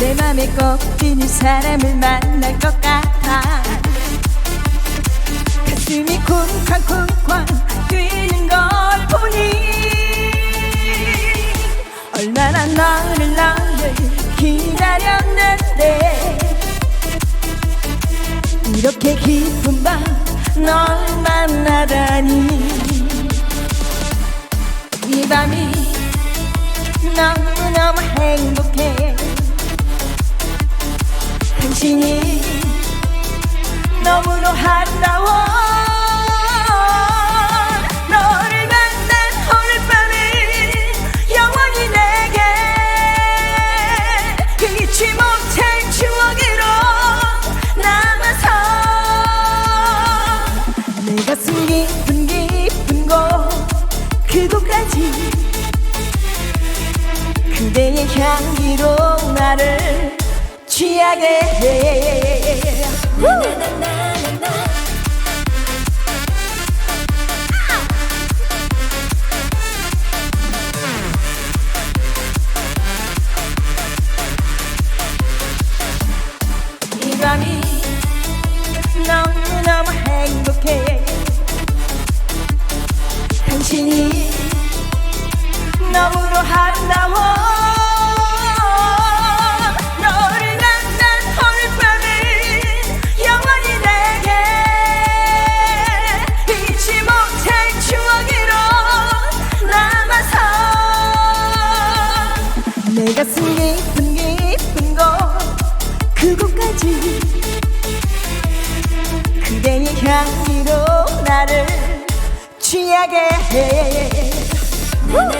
가슴에 꺾이는 사람을 만날 것 같아. 가슴이 쿵쾅쿵쾅 뛰는 걸 보니 얼마나 너를 너를 기다렸는데. 이렇게 기쁜 밤 널 만나다니. 이 밤이 너무너무 행복해 당신이 너무도 아름다워. 너를 만난 오늘 밤은 영원히 내게 잊지 못할 추억으로 남아서 내 가슴 깊은 깊은 곳 그곳까지 그대의 향기로 나를 취하게. 해이 밤이 너무너무 행복해. 당신이 너무도 아름 취하게 해